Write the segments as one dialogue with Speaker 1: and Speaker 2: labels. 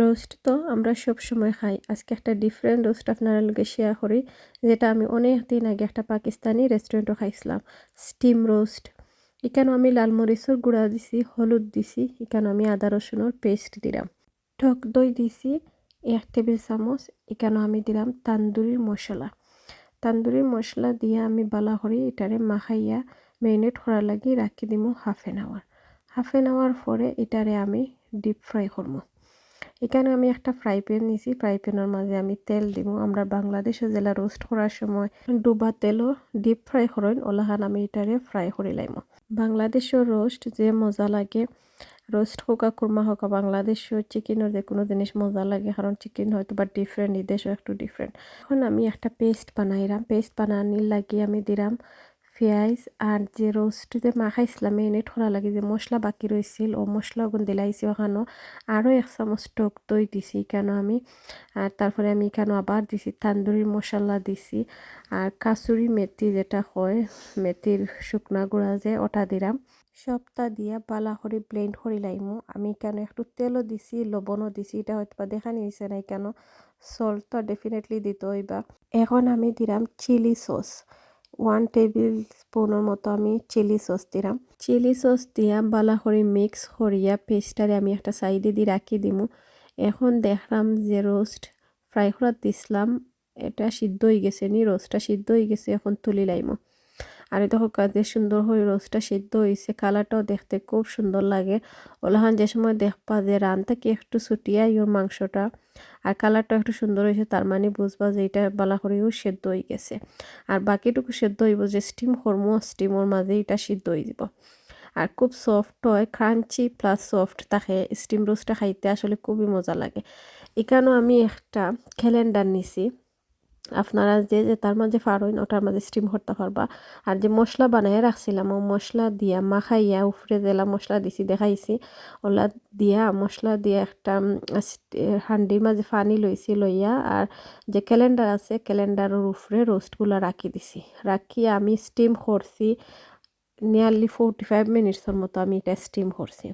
Speaker 1: Roast তো আমরা সব সময় খাই। আজকে একটা ডিফারেন্ট রোস্ট আপনারা লোকে শেয়ার করি, যেটা আমি অনেক দিন আগে একটা পাকিস্তানি রেস্টুরেন্টও খাইছিলাম। স্টিম রোস্ট এখানে আমি লাল মরিচের গুঁড়া দিছি, হলুদ দিছি, এখানে আমি আদা রসুনের পেস্ট দিলাম। টক দই দিছি, এক টেবিল চামচ, এখানে আমি দিলাম তান্দুরির মশলা। তান্দুরির মশলা দিয়ে আমি বালা করি এটারে মাখাইয়া মেরিনেট করার লাগি রাখি দিমু half an hour half an hour পরে এটারে আমি ডিপ ফ্রাই করব এখানে আমি একটা ফ্রাই প্যান নিছি। ফ্রাই প্যানের মাঝে আমি তেল দিব আমরা বাংলাদেশে জেলা রোস্ট করার সময় ডুবা তেলও ডিপ ফ্রাই করেন। ওলাহান আমি এটারে ফ্রাই করে লাইম। বাংলাদেশের রোস্ট যে মজা লাগে রোস্ট হোক, কুরমা হোক বাংলাদেশও চিকেনের যে কোনো জিনিস মজা লাগে, কারণ চিকেন হয়তো বা ডিফারেন্ট এই দেশও একটু ডিফারেন্ট এখন আমি একটা পেস্ট বানাইলাম। পেস্ট বানানির লাগিয়ে আমি দিলাম পেঁয়াজ আর যে রোস্ট যে মাখাইছিলাম মেরিনেট করা লাগে যে মশলা বাকি রয়েছিল ও মশলা গুণ দিলাইছি ওখানো আরও এক চামচ টক দই দিছি কেন আমি আর তারপরে আমি এখানে আবার দিছি তান্দুরির মশলা দিছি আর কাসুরি মেথি যেটা হয় মেথির শুকনা গুঁড়া যে ওটা দিলাম সবটা দিয়া বালা করে ব্লেন্ড করে লাইমু। আমি কেন একটু তেলও দিছি লবণও দিছি এটা হয়তো বা দেখা নিয়েছে না কেন সল্ট তো ডেফিনেটলি দিতে হইবা এখন আমি দিলাম চিলি সস ওয়ান টেবিল স্পুনের মতো আমি চিলি সস দিলাম। চিলি সস দিয়া বালা করে মিক্স করিয়া পেস্টারে আমি একটা সাইডে দিয়ে রাখি দিমু। এখন দেখলাম যে রোস্ট ফ্রাই করা দিছিলাম, এটা সিদ্ধ হয়ে গেছে নি রোস্টটা সিদ্ধ হয়ে গেছে, এখন তুলি লাইমো। আর দেখো কাজে সুন্দর হয়ে রোজটা সিদ্ধ হয়েছে কালারটাও দেখতে খুব সুন্দর লাগে। ওলাহান যে সময় দেখবা যে রান থেকে একটু ছুটিয়া ওর মাংসটা, আর কালারটা একটু সুন্দর হয়েছে তার মানে বুঝবা যে এটা বালা করেও সেদ্ধ হয়ে গেছে। আর বাকিটুকু সেদ্ধ হইব যে স্টিম করমো স্টিমর মাঝে এটা সিদ্ধ হয়ে যাব। আর খুব সফট হয় ক্রাঞ্চি প্লাস সফট থাকে স্টিম রোস্টটা খাইতে আসলে খুবই মজা লাগে। এখানেও আমি একটা ক্যালেন্ডার নিছি। আপনারা যে যে তার মাঝে ফারইন, ওটার মাঝে স্টিম করতে পারবা। আর যে মশলা বানাইয়া রাখছিলাম, ও মশলা দিয়া মাখাইয়া উফরে জেলা মশলা দিছি, দেখাইছি। ওলা দিয়া মশলা দিয়া একটা হান্ডির মাঝে ফানি লইছি, লইয়া আর যে ক্যালেন্ডার আছে ক্যালেন্ডারের উপরে রোস্টগুলো রাখি দিছি। রাখি আমি স্টিম করছি নিয়ারলি ফোরটি ফাইভ মিনিটসের মতো আমি এটা স্টিম করছি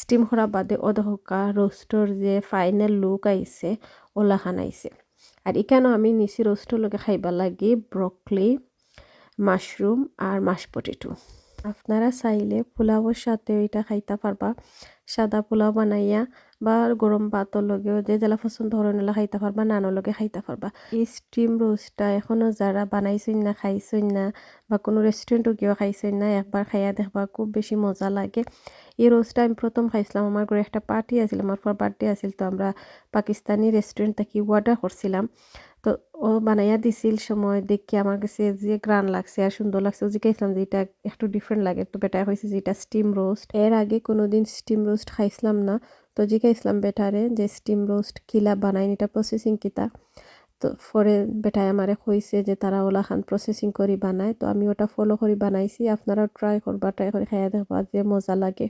Speaker 1: স্টিম করা বাদে অধকা রোস্টর যে ফাইনাল লুক আইছে ওলা খান আইছে। আর এখানেও আমি নিচে রোস্টর লগে খাইবার লাগে? ব্রকলি মাশরুম আর মাশ পটেটো আপনারা চাইলে পোলাওর সাথে এটা খাইতে পারবা সাদা পোলাও বানাইয়া বা গরম ভাতর লগেও যে জেলা পছন্দ ধরনের খাইতে পারবা নানোর লগে খাইতে পারবা এই স্টিম রোস্টটা এখনও যারা বানাইছেন না খাইছেন না বা কোনো রেস্টুরেন্টও কেউ খাইছেন না একবার খাইয়া দেখবা খুব বেশি মজা লাগে। এই রোস্টটা আমি প্রথম খাইছিলাম আমার ঘরে একটা পার্টি আছিল আমার পর বার্থডে আছিল তো আমরা পাকিস্তানি রেস্টুরেন্ট থেকে অর্ডার করছিলাম তো ও বানাইয়া দিছিল সময় দেখি আমার কাছে যে গ্রান লাগছে আর সুন্দর লাগছে। ও জিজ্ঞাসলাম যে এটা একটু ডিফারেন্ট লাগে তো বেটার হয়েছে যে এটা স্টিম রোস্ট এর আগে কোনোদিন স্টিম রোস্ট খাইছিলাম না। তো জিজ্ঞাসলাম বেটারে যে স্টিম রোস্ট কিলা বানাইন, এটা প্রসেসিং কিতা? তো পরে বেটায় আমারে কইছে যে তারা ওলা খান প্রসেসিং করি বানায়। তো আমি ওটা ফলো করি বানাইছি। আপনারাও ট্রাই করবা ট্রাই করে খাইয়া দেখবা যে মজা লাগে।